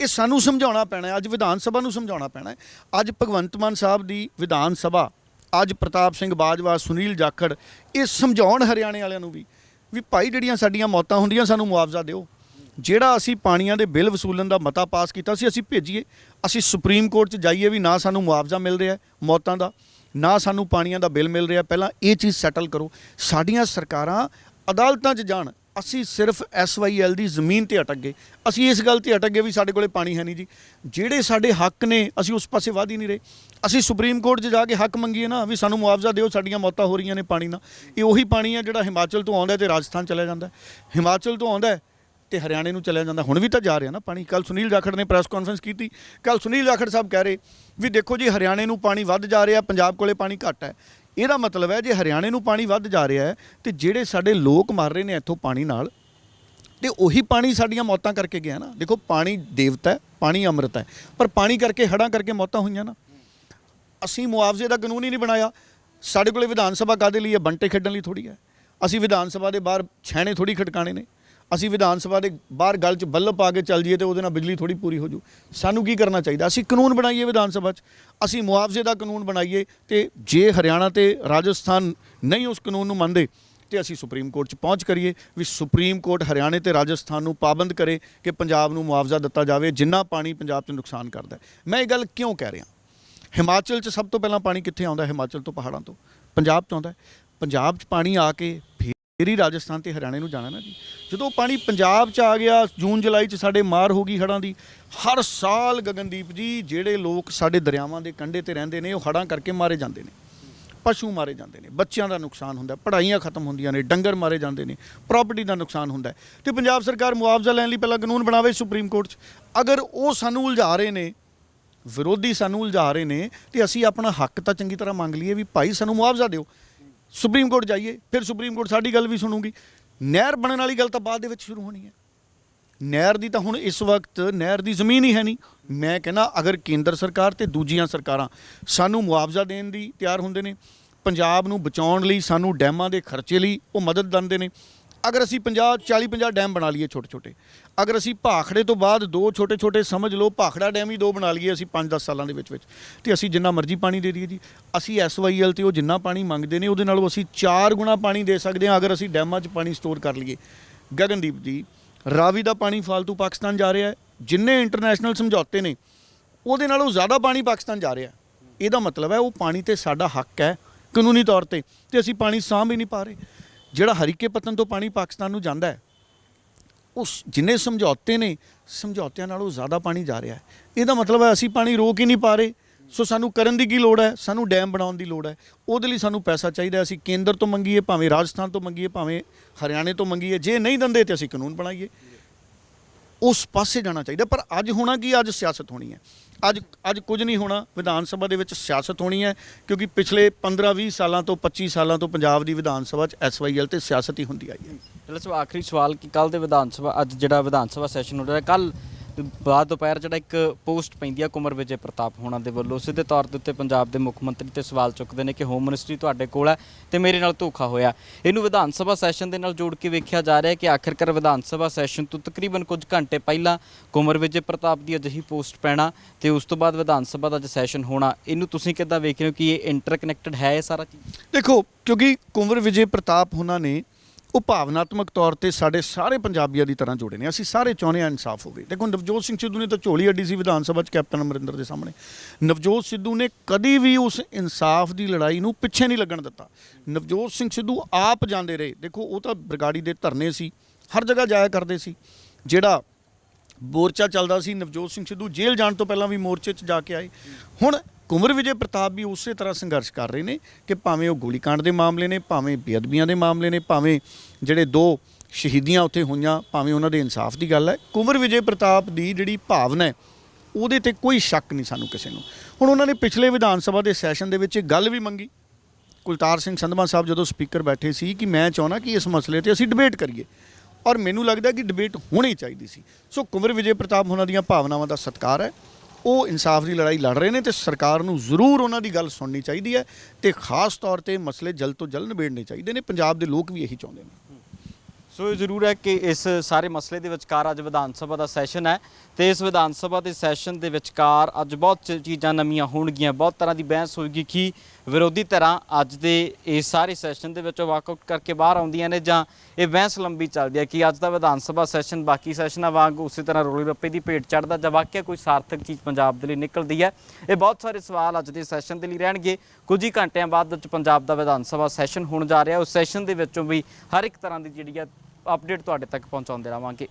ਇਹ ਸਾਨੂੰ ਸਮਝਾਉਣਾ ਪੈਣਾ ਹੈ, ਅੱਜ ਵਿਧਾਨ ਸਭਾ ਨੂੰ ਸਮਝਾਉਣਾ ਪੈਣਾ ਹੈ। ਅੱਜ ਭਗਵੰਤ ਮਾਨ ਸਾਹਿਬ ਦੀ ਵਿਧਾਨ ਸਭਾ, ਅੱਜ ਪ੍ਰਤਾਪ ਸਿੰਘ ਬਾਜਵਾ, ਸੁਨੀਲ ਜਾਖੜ, ਇਹ ਸਮਝਾਉਣ ਹਰਿਆਣੇ ਵਾਲਿਆਂ ਨੂੰ ਵੀ ਵੀ ਭਾਈ ਜਿਹੜੀਆਂ ਸਾਡੀਆਂ ਮੌਤਾਂ ਹੁੰਦੀਆਂ ਸਾਨੂੰ ਮੁਆਵਜ਼ਾ ਦਿਓ। ਜਿਹੜਾ ਅਸੀਂ ਪਾਣੀਆਂ ਦੇ ਬਿੱਲ ਵਸੂਲਣ ਦਾ ਮਤਾ ਪਾਸ ਕੀਤਾ ਸੀ, ਅਸੀਂ ਭੇਜੀਏ। ਅਸੀਂ ਸੁਪਰੀਮ ਕੋਰਟ 'ਚ ਜਾਈਏ ਵੀ ਨਾ ਸਾਨੂੰ ਮੁਆਵਜ਼ਾ ਮਿਲ ਰਿਹਾ ਮੌਤਾਂ ਦਾ, ਨਾ ਸਾਨੂੰ ਪਾਣੀਆਂ ਦਾ ਬਿੱਲ ਮਿਲ ਰਿਹਾ। ਪਹਿਲਾਂ ਇਹ ਚੀਜ਼ ਸੈਟਲ ਕਰੋ। ਸਾਡੀਆਂ ਸਰਕਾਰਾਂ ਅਦਾਲਤਾਂ 'ਚ ਜਾਣ, ਅਸੀਂ ਸਿਰਫ ਐਸਵਾਈਐਲ ਦੀ ਜ਼ਮੀਨ ਤੇ ਅਟਕ ਗਏ। ਅਸੀਂ ਇਸ ਗੱਲ ਤੇ ਅਟਕ ਗਏ ਵੀ ਸਾਡੇ ਕੋਲੇ ਪਾਣੀ ਹੈ ਨਹੀਂ ਜੀ। ਜਿਹੜੇ ਸਾਡੇ ਹੱਕ ਨੇ, ਅਸੀਂ ਉਸ ਪਾਸੇ ਵਧ ਹੀ ਨਹੀਂ ਰਹੇ। ਅਸੀਂ ਸੁਪਰੀਮ ਕੋਰਟ 'ਚ ਜਾ ਕੇ ਹੱਕ ਮੰਗੀਏ ਨਾ, ਵੀ ਸਾਨੂੰ ਮੁਆਵਜ਼ਾ ਦਿਓ, ਸਾਡੀਆਂ ਮੌਤਾਂ ਹੋ ਰਹੀਆਂ ਨੇ ਪਾਣੀ ਨਾਲ। ਇਹ ਉਹੀ ਪਾਣੀ ਹੈ ਜਿਹੜਾ ਹਿਮਾਚਲ ਤੋਂ ਆਉਂਦਾ ਹੈ ਤੇ ਰਾਜਸਥਾਨ ਚਲਾ ਜਾਂਦਾ। ਹਿਮਾਚਲ ਤੋਂ ਆਉਂਦਾ ਹੈ ਤੇ ਹਰਿਆਣੇ ਨੂੰ ਚਲਿਆ ਜਾਂਦਾ। ਹੁਣ ਵੀ ਤਾਂ ਜਾ ਰਿਹਾ ਨਾ ਪਾਣੀ। ਕੱਲ ਸੁਨੀਲ ਜਾਖੜ ਨੇ ਪ੍ਰੈਸ ਕਾਨਫਰੰਸ ਕੀਤੀ। ਕੱਲ ਸੁਨੀਲ ਜਾਖੜ ਸਾਹਿਬ ਕਹਿ ਰਹੇ ਵੀ ਦੇਖੋ ਜੀ, ਹਰਿਆਣੇ ਨੂੰ ਪਾਣੀ ਵੱਧ ਜਾ ਰਿਹਾ, ਪੰਜਾਬ ਕੋਲੇ ਪਾਣੀ ਘੱਟ ਹੈ। ਇਹਦਾ ਮਤਲਬ ਹੈ ਜੇ ਹਰਿਆਣੇ ਨੂੰ ਪਾਣੀ ਵੱਧ ਜਾ ਰਿਹਾ ਹੈ, ਤੇ ਜਿਹੜੇ ਸਾਡੇ ਲੋਕ ਮਰ ਰਹੇ ਨੇ ਇੱਥੋਂ ਪਾਣੀ ਨਾਲ, ਤੇ ਉਹੀ ਪਾਣੀ ਸਾਡੀਆਂ ਮੌਤਾਂ ਕਰਕੇ ਗਿਆ ਨਾ। ਦੇਖੋ, ਪਾਣੀ ਦੇਵਤਾ ਹੈ, ਪਾਣੀ ਅੰਮ੍ਰਿਤ ਹੈ, ਪਰ ਪਾਣੀ ਕਰਕੇ ਹੜਾਂ ਕਰਕੇ ਮੌਤਾਂ ਹੋਈਆਂ ਨਾ। ਅਸੀਂ ਮੁਆਵਜ਼ੇ ਦਾ ਕਾਨੂੰਨ ਹੀ ਨਹੀਂ ਬਣਾਇਆ। ਸਾਡੇ ਕੋਲੇ ਵਿਧਾਨ ਸਭਾ ਕਾਦੇ ਲਈ ਹੈ? ਬੰਟੇ ਖੇਡਣ ਲਈ ਥੋੜੀ ਹੈ। ਅਸੀਂ ਵਿਧਾਨ ਸਭਾ ਦੇ ਬਾਹਰ ਛੈਣੇ ਥੋੜੀ ਖਟਕਾਣੇ ਨੇ। ਅਸੀਂ ਵਿਧਾਨ ਸਭਾ ਦੇ ਬਾਹਰ ਗੱਲ 'ਚ ਬੱਲਬ ਪਾ ਕੇ ਚੱਲ ਜਾਈਏ ਤੇ ਉਹਦੇ ਨਾਲ ਬਿਜਲੀ ਥੋੜੀ ਪੂਰੀ ਹੋ ਜੂ ਸਾਨੂੰ ਕੀ ਕਰਨਾ ਚਾਹੀਦਾ? ਅਸੀਂ ਕਾਨੂੰਨ ਬਣਾਈਏ ਵਿਧਾਨ ਸਭਾ 'ਚ। ਅਸੀਂ ਮੁਆਵਜ਼ੇ ਦਾ ਕਾਨੂੰਨ ਬਣਾਈਏ ਤੇ ਜੇ ਹਰਿਆਣਾ ਤੇ ਰਾਜਸਥਾਨ ਨਹੀਂ ਉਸ ਕਾਨੂੰਨ ਨੂੰ ਮੰਨਦੇ ਤੇ ਅਸੀਂ ਸੁਪਰੀਮ ਕੋਰਟ 'ਚ ਪਹੁੰਚ ਕਰੀਏ ਵੀ ਸੁਪਰੀਮ ਕੋਰਟ ਹਰਿਆਣੇ ਤੇ ਰਾਜਸਥਾਨ ਨੂੰ ਪਾਬੰਦ ਕਰੇ ਕਿ ਪੰਜਾਬ ਨੂੰ ਮੁਆਵਜ਼ਾ ਦਿੱਤਾ ਜਾਵੇ, ਜਿੰਨਾ ਪਾਣੀ ਪੰਜਾਬ 'ਚ ਨੁਕਸਾਨ ਕਰਦਾ ਮੈਂ ਇਹ ਗੱਲ ਕਿਉਂ ਕਹਿ ਰਿਹਾ? ਹਿਮਾਚਲ 'ਚ ਸਭ ਤੋਂ ਪਹਿਲਾਂ ਪਾਣੀ ਕਿੱਥੇ ਆਉਂਦਾ? ਹਿਮਾਚਲ ਤੋਂ ਪਹਾੜਾਂ ਤੋਂ। ਪੰਜਾਬ 'ਚ ਆਉਂਦਾ ਪੰਜਾਬ 'ਚ ਪਾਣੀ ਆ ਕੇ ਫੇਰ ਹੀ ਰਾਜਸਥਾਨ ਤੇ ਹਰਿਆਣੇ ਨੂੰ ਜਾਣਾ ਨਾ ਜੀ। ਜਦੋਂ ਪਾਣੀ ਪੰਜਾਬ 'ਚ ਆ ਗਿਆ, ਜੂਨ, ਜੁਲਾਈ 'ਚ ਸਾਡੇ ਮਾਰ ਹੋ ਗਈ ਹੜ੍ਹਾਂ ਦੀ। ਹਰ ਸਾਲ ਗਗਨਦੀਪ ਜੀ, ਜਿਹੜੇ ਲੋਕ ਸਾਡੇ ਦਰਿਆਵਾਂ ਦੇ ਕੰਢੇ ਤੇ ਰਹਿੰਦੇ ਨੇ, ਉਹ ਹੜ੍ਹਾਂ ਕਰਕੇ ਮਾਰੇ ਜਾਂਦੇ ਨੇ। ਪਸ਼ੂ ਮਾਰੇ ਜਾਂਦੇ ਨੇ, ਬੱਚਿਆਂ ਦਾ ਨੁਕਸਾਨ ਹੁੰਦਾ, ਪੜ੍ਹਾਈਆਂ ਖਤਮ ਹੁੰਦੀਆਂ ਨੇ, ਡੰਗਰ ਮਾਰੇ ਜਾਂਦੇ ਨੇ ਪ੍ਰਾਪਰਟੀ ਦਾ ਨੁਕਸਾਨ ਹੁੰਦਾ ਹੈ। ਤੇ ਪੰਜਾਬ ਸਰਕਾਰ ਮੁਆਵਜ਼ਾ ਲੈਣ ਲਈ ਪਹਿਲਾਂ ਕਾਨੂੰਨ ਬਣਾਵੇ ਸੁਪਰੀਮ ਕੋਰਟ 'ਚ। ਅਗਰ ਉਹ ਸਾਨੂੰ ਉਲਝਾ ਰਹੇ ਨੇ, ਵਿਰੋਧੀ ਸਾਨੂੰ ਉਲਝਾ ਰਹੇ ਨੇ, ਤੇ ਅਸੀਂ ਆਪਣਾ ਹੱਕ ਤਾਂ ਚੰਗੀ ਤਰ੍ਹਾਂ ਮੰਗ ਲਈਏ ਵੀ ਭਾਈ ਸਾਨੂੰ ਮੁਆਵਜ਼ਾ ਦਿਓ। ਸੁਪਰੀਮ ਕੋਰਟ ਜਾਈਏ, ਫਿਰ ਸੁਪਰੀਮ ਕੋਰਟ ਸਾਡੀ ਗੱਲ ਵੀ ਸੁਣੂਗੀ। ਨਹਿਰ ਬਣਨ ਵਾਲੀ ਗੱਲ ਤਾਂ ਬਾਅਦ ਦੇ ਵਿੱਚ ਸ਼ੁਰੂ ਹੋਣੀ ਹੈ। ਨਹਿਰ ਦੀ ਤਾਂ ਹੁਣ ਇਸ ਵਕਤ ਨਹਿਰ ਦੀ ਜ਼ਮੀਨ ਹੀ ਹੈ ਨਹੀਂ। ਮੈਂ ਕਹਿੰਦਾ ਅਗਰ ਕੇਂਦਰ ਸਰਕਾਰ ਤੇ ਦੂਜੀਆਂ ਸਰਕਾਰਾਂ ਸਾਨੂੰ ਮੁਆਵਜ਼ਾ ਦੇਣ ਦੀ ਤਿਆਰ ਹੁੰਦੇ ਨੇ, ਪੰਜਾਬ ਨੂੰ ਬਚਾਉਣ ਲਈ ਸਾਨੂੰ ਡੈਮਾਂ ਦੇ ਖਰਚੇ ਲਈ ਉਹ ਮਦਦ ਦਿੰਦੇ ਨੇ। ਅਗਰ ਅਸੀਂ 50 40 50 ਡੈਮ ਬਣਾ ਲਈਏ ਛੋਟੇ ਛੋਟੇ ਅਗਰ ਅਸੀਂ ਭਾਖੜੇ ਤੋਂ ਬਾਅਦ ਦੋ ਛੋਟੇ ਛੋਟੇ ਸਮਝ ਲਓ, ਭਾਖੜਾ ਡੈਮ ਹੀ ਦੋ ਬਣਾ ਲਈਏ ਅਸੀਂ 5-10 ਸਾਲਾਂ ਦੇ ਵਿੱਚ ਵਿੱਚ। ਤੇ ਅਸੀਂ ਜਿੰਨਾ ਮਰਜ਼ੀ ਪਾਣੀ ਦੇ ਦਈਏ ਜੀ। ਅਸੀਂ ਐਸਵਾਈਐਲ ਤੇ ਉਹ ਜਿੰਨਾ ਪਾਣੀ ਮੰਗਦੇ ਨੇ, ਉਹਦੇ ਨਾਲੋਂ ਅਸੀਂ 4 ਗੁਣਾ ਪਾਣੀ ਦੇ ਸਕਦੇ ਹਾਂ ਅਗਰ ਅਸੀਂ ਡੈਮਾਂ 'ਚ ਪਾਣੀ ਸਟੋਰ ਕਰ ਲਈਏ। ਗਗਨਦੀਪ ਜੀ, ਰਾਵੀ ਦਾ ਪਾਣੀ ਫालतू ਪਾਕਿਸਤਾਨ ਜਾ ਰਿਹਾ ਹੈ। ਜਿੰਨੇ ਇੰਟਰਨੈਸ਼ਨਲ ਸਮਝੌਤੇ ਨੇ, ਉਹਦੇ ਨਾਲੋਂ ਜ਼ਿਆਦਾ ਪਾਣੀ ਪਾਕਿਸਤਾਨ ਜਾ ਰਿਹਾ ਇਹਦਾ ਮਤਲਬ ਹੈ ਉਹ ਪਾਣੀ ਤੇ ਸਾਡਾ ਹੱਕ ਹੈ ਕਾਨੂੰਨੀ ਤੌਰ ਤੇ ਤੇ ਅਸੀਂ ਪਾਣੀ ਸਾਂਭ ਹੀ ਨਹੀਂ ਪਾ ਰਹੇ। ਜਿਹੜਾ ਹਰੀਕੇ ਪਤਨ ਤੋਂ ਪਾਣੀ ਪਾਕਿਸਤਾਨ ਨੂੰ ਜਾਂਦਾ ਹੈ ਉਸ ਜਿੰਨੇ ਸਮਝੌਤੇ ਨੇ, ਸਮਝੌਤਿਆਂ ਨਾਲੋਂ ਜ਼ਿਆਦਾ ਪਾਣੀ ਜਾ ਰਿਹਾ ਹੈ। ਇਹਦਾ ਮਤਲਬ ਹੈ ਅਸੀਂ ਪਾਣੀ ਰੋਕ ਹੀ ਨਹੀਂ ਪਾ ਰਹੇ। ਸੋ ਸਾਨੂੰ ਕਰਨ ਦੀ ਕੀ ਲੋੜ ਹੈ? ਸਾਨੂੰ ਡੈਮ ਬਣਾਉਣ ਦੀ ਲੋੜ ਹੈ। ਉਹਦੇ ਲਈ ਸਾਨੂੰ ਪੈਸਾ ਚਾਹੀਦਾ ਅਸੀਂ ਕੇਂਦਰ ਤੋਂ ਮੰਗੀਏ, ਭਾਵੇਂ ਰਾਜਸਥਾਨ ਤੋਂ ਮੰਗੀਏ, ਭਾਵੇਂ ਹਰਿਆਣੇ ਤੋਂ ਮੰਗੀਏ। ਜੇ ਨਹੀਂ ਦਿੰਦੇ ਤੇ ਅਸੀਂ ਕਾਨੂੰਨ ਬਣਾਈਏ। ਉਸ ਪਾਸੇ ਜਾਣਾ ਚਾਹੀਦਾ। ਪਰ ਅੱਜ ਹੋਣਾ ਕੀ ਅੱਜ ਸਿਆਸਤ ਹੋਣੀ ਹੈ। ਅੱਜ ਅੱਜ ਕੁਝ ਨਹੀਂ ਹੋਣਾ। ਵਿਧਾਨ ਸਭਾ ਦੇ ਵਿੱਚ ਸਿਆਸਤ ਹੋਣੀ ਹੈ, ਕਿਉਂਕਿ ਪਿਛਲੇ 15-20 ਸਾਲਾਂ ਤੋਂ 25 ਸਾਲਾਂ ਤੋਂ ਪੰਜਾਬ ਦੀ ਵਿਧਾਨ ਸਭਾ 'ਚ ਐਸਵਾਈਐਲ ਤੇ ਸਿਆਸਤ ਹੀ ਹੁੰਦੀ ਆਈ ਹੈ। ਚਲੋ ਸੋ ਆਖਰੀ ਸਵਾਲ ਕਿ ਕੱਲ ਦੇ ਵਿਧਾਨ ਸਭਾ, ਅੱਜ ਜਿਹੜਾ ਵਿਧਾਨ ਸਭਾ ਸੈਸ਼ਨ ਹੋ ਰਿਹਾ ਕੱਲ ਬਾਅਦ ਦੁਪਹਿਰ ਜਿਹੜਾ ਇੱਕ ਪੋਸਟ ਪੈਂਦੀ ਆ ਕੁਮਰ ਵਿਜੇ ਪ੍ਰਤਾਪ ਹੋਣਾ ਦੇ ਵੱਲੋਂ, ਸਿੱਧੇ ਤੌਰ ਦੇ ਉੱਤੇ ਪੰਜਾਬ ਦੇ ਮੁੱਖ ਮੰਤਰੀ ਤੇ ਸਵਾਲ ਚੁੱਕਦੇ ਨੇ ਕਿ ਹੋਮ ਮਿਨਿਸਟਰੀ ਤੁਹਾਡੇ ਕੋਲ ਹੈ ਤੇ ਮੇਰੇ ਨਾਲ ਧੋਖਾ ਹੋਇਆ। ਇਹਨੂੰ ਵਿਧਾਨ ਸਭਾ ਸੈਸ਼ਨ ਦੇ ਨਾਲ ਜੋੜ ਕੇ ਵੇਖਿਆ ਜਾ ਰਿਹਾ ਹੈ ਕਿ ਆਖਿਰਕਾਰ ਵਿਧਾਨ ਸਭਾ ਸੈਸ਼ਨ ਤੋਂ ਤਕਰੀਬਨ ਕੁਝ ਘੰਟੇ ਪਹਿਲਾਂ ਕੁਮਰ ਵਿਜੇ ਪ੍ਰਤਾਪ ਦੀ ਅਜਿਹੀ ਪੋਸਟ ਪੈਣਾ ਤੇ ਉਸ ਤੋਂ ਬਾਅਦ ਵਿਧਾਨ ਸਭਾ ਦਾ ਅੱਜ ਸੈਸ਼ਨ ਹੋਣਾ। ਇਹਨੂੰ ਤੁਸੀਂ ਕਿੱਦਾਂ ਵੇਖ ਰਹੇ ਹੋ ਕਿ ਇਹ ਇੰਟਰਕਨੈਕਟਡ ਹੈ ਇਹ ਸਾਰਾ ਚੀਜ਼? ਦੇਖੋ, ਕਿਉਂਕਿ ਕੁੰਵਰ ਵਿਜੇ ਪ੍ਰਤਾਪ ਉਹਨਾਂ ਨੇ ਉਹ ਭਾਵਨਾਤਮਕ ਤੌਰ ਤੇ ਸਾਡੇ ਸਾਰੇ ਪੰਜਾਬੀਆਂ ਦੀ ਤਰ੍ਹਾਂ ਜੁੜੇ ਨੇ। ਅਸੀਂ ਸਾਰੇ ਚਾਹੁੰਦੇ ਹਾਂ ਇਨਸਾਫ ਹੋਵੇ। ਦੇਖੋ, ਨਵਜੋਤ ਸਿੰਘ ਸਿੱਧੂ ਨੇ ਤਾਂ ਝੋਲੀ ਅੱਡੀ ਸੀ ਵਿਧਾਨ ਸਭਾ 'ਚ ਕੈਪਟਨ ਅਮਰਿੰਦਰ ਦੇ ਸਾਹਮਣੇ। ਨਵਜੋਤ ਸਿੱਧੂ ਨੇ ਕਦੀ ਵੀ ਉਸ ਇਨਸਾਫ ਦੀ ਲੜਾਈ ਨੂੰ ਪਿੱਛੇ ਨਹੀਂ ਲੱਗਣ ਦਿੱਤਾ। ਨਵਜੋਤ ਸਿੰਘ ਸਿੱਧੂ ਆਪ ਜਾਂਦੇ ਰਹੇ। ਦੇਖੋ, ਉਹ ਤਾਂ ਬਰਗਾੜੀ ਦੇ ਧਰਨੇ ਸੀ। ਹਰ ਜਗ੍ਹਾ ਜਾਇਆ ਕਰਦੇ ਸੀ। ਜਿਹੜਾ ਮੋਰਚਾ ਚੱਲਦਾ ਸੀ, ਨਵਜੋਤ ਸਿੰਘ ਸਿੱਧੂ ਜੇਲ੍ਹ ਜਾਣ ਤੋਂ ਪਹਿਲਾਂ ਵੀ ਮੋਰਚੇ 'ਚ ਜਾ ਕੇ ਆਏ। ਹੁਣ ਕੁੰਵਰ ਵਿਜੇ ਪ੍ਰਤਾਪ ਵੀ ਉਸੇ ਤਰ੍ਹਾਂ ਸੰਘਰਸ਼ ਕਰ ਰਹੇ ਨੇ ਕਿ ਭਾਵੇਂ ਉਹ ਗੋਲੀकांड ਦੇ ਮਾਮਲੇ ਨੇ, ਭਾਵੇਂ ਬੇਅਦਬੀਆਂ ਦੇ ਮਾਮਲੇ ਨੇ, ਭਾਵੇਂ ਜਿਹੜੇ ਦੋ ਸ਼ਹੀਦੀਆਂ ਉੱਥੇ ਹੋਈਆਂ, ਭਾਵੇਂ ਉਹਨਾਂ ਦੇ ਇਨਸਾਫ ਦੀ ਗੱਲ ਹੈ ਕੁੰਵਰ ਵਿਜੇ ਪ੍ਰਤਾਪ ਦੀ ਜਿਹੜੀ ਭਾਵਨਾ ਹੈ, ਉਹਦੇ ਤੇ ਕੋਈ ਸ਼ੱਕ ਨਹੀਂ ਸਾਨੂੰ ਕਿਸੇ ਨੂੰ। ਹੁਣ ਉਹਨਾਂ ਨੇ ਪਿਛਲੇ ਵਿਧਾਨ ਸਭਾ ਦੇ ਸੈਸ਼ਨ ਦੇ ਵਿੱਚ ਇਹ ਗੱਲ ਵੀ ਮੰਗੀ। ਕੁਲਤਾਰ ਸਿੰਘ ਸੰਧਵਾ ਸਾਹਿਬ ਜਦੋਂ ਸਪੀਕਰ ਬੈਠੇ ਸੀ ਕਿ ਮੈਂ ਚਾਹੁੰਦਾ ਕਿ ਇਸ ਮਸਲੇ ਤੇ ਅਸੀਂ ਡਿਬੇਟ ਕਰੀਏ, ਔਰ ਮੈਨੂੰ ਲੱਗਦਾ ਕਿ ਡਿਬੇਟ ਹੋਣੀ ਚਾਹੀਦੀ ਸੀ। ਸੋ ਕੁੰਵਰ ਵਿਜੇ ਪ੍ਰਤਾਪ ਉਹਨਾਂ ਦੀਆਂ ਭਾਵਨਾਵਾਂ ਦਾ ਸਤਿਕਾਰ ਹੈ। ਉਹ ਇਨਸਾਫ ਦੀ ਲੜਾਈ ਲੜ ਰਹੇ ਨੇ ਤੇ ਸਰਕਾਰ ਨੂੰ ਜ਼ਰੂਰ ਉਹਨਾਂ ਦੀ ਗੱਲ ਸੁਣਨੀ ਚਾਹੀਦੀ ਹੈ ਤੇ ਖਾਸ ਤੌਰ ਤੇ ਮਸਲੇ ਜਲਦ ਤੋਂ ਜਲਦ ਨਿਬੇੜਨੇ ਚਾਹੀਦੇ ਨੇ। ਪੰਜਾਬ ਦੇ ਲੋਕ ਵੀ ਇਹੀ ਚਾਹੁੰਦੇ ਨੇ। ਸੋ ਇਹ ਜ਼ਰੂਰ ਹੈ ਕਿ ਇਸ ਸਾਰੇ ਮਸਲੇ ਦੇ ਵਿਚਕਾਰ ਅੱਜ ਵਿਧਾਨ ਸਭਾ ਦਾ ਸੈਸ਼ਨ ਹੈ ਤੇ ਇਸ ਵਿਧਾਨ ਸਭਾ ਦੇ ਸੈਸ਼ਨ ਦੇ ਵਿਚਕਾਰ ਅੱਜ ਬਹੁਤ ਚ- ਚੀਜ਼ਾਂ ਨਵੀਆਂ ਹੋਣਗੀਆਂ, ਬਹੁਤ ਤਰ੍ਹਾਂ ਦੀ ਬਹਿਸ ਹੋਏਗੀ ਕਿ ਵਿਰੋਧੀ ਧਿਰਾਂ ਅੱਜ ਦੇ ਇਸ ਸਾਰੇ ਸੈਸ਼ਨ ਦੇ ਵਿੱਚੋਂ ਵਾਕਆਊਟ ਕਰਕੇ ਬਾਹਰ ਆਉਂਦੀਆਂ ਨੇ ਜਾਂ ਇਹ ਬਹਿਸ ਲੰਬੀ ਚੱਲਦੀ ਹੈ ਕਿ ਅੱਜ ਦਾ ਵਿਧਾਨ ਸਭਾ ਸੈਸ਼ਨ ਬਾਕੀ ਸੈਸ਼ਨਾਂ ਵਾਂਗ ਉਸੇ ਤਰ੍ਹਾਂ ਰੋਲੀ ਰੱਪੇ ਦੀ ਭੇਟ ਚੜਦਾ ਜਾਂ ਵਾਕਿਆ ਕੋਈ ਸਾਰਥਕ ਚੀਜ਼ ਪੰਜਾਬ ਦੇ ਲਈ ਨਿਕਲਦੀ ਹੈ। ਇਹ ਬਹੁਤ ਸਾਰੇ ਸਵਾਲ ਅੱਜ ਦੇ ਸੈਸ਼ਨ ਦੇ ਲਈ ਰਹਿਣਗੇ। ਕੁਝ ਹੀ ਘੰਟਿਆਂ ਬਾਅਦ ਵਿੱਚ ਪੰਜਾਬ ਦਾ ਵਿਧਾਨ ਸਭਾ ਸੈਸ਼ਨ ਹੋਣ ਜਾ ਰਿਹਾ। ਉਸ ਸੈਸ਼ਨ ਦੇ ਵਿੱਚੋਂ ਵੀ ਹਰ ਇੱਕ ਤਰ੍ਹਾਂ ਦੀ ਜਿਹੜੀ ਹੈ ਅਪਡੇਟ ਤੁਹਾਡੇ ਤੱਕ ਪਹੁੰਚਾਉਂਦੇ ਰਹਾਂਗੇ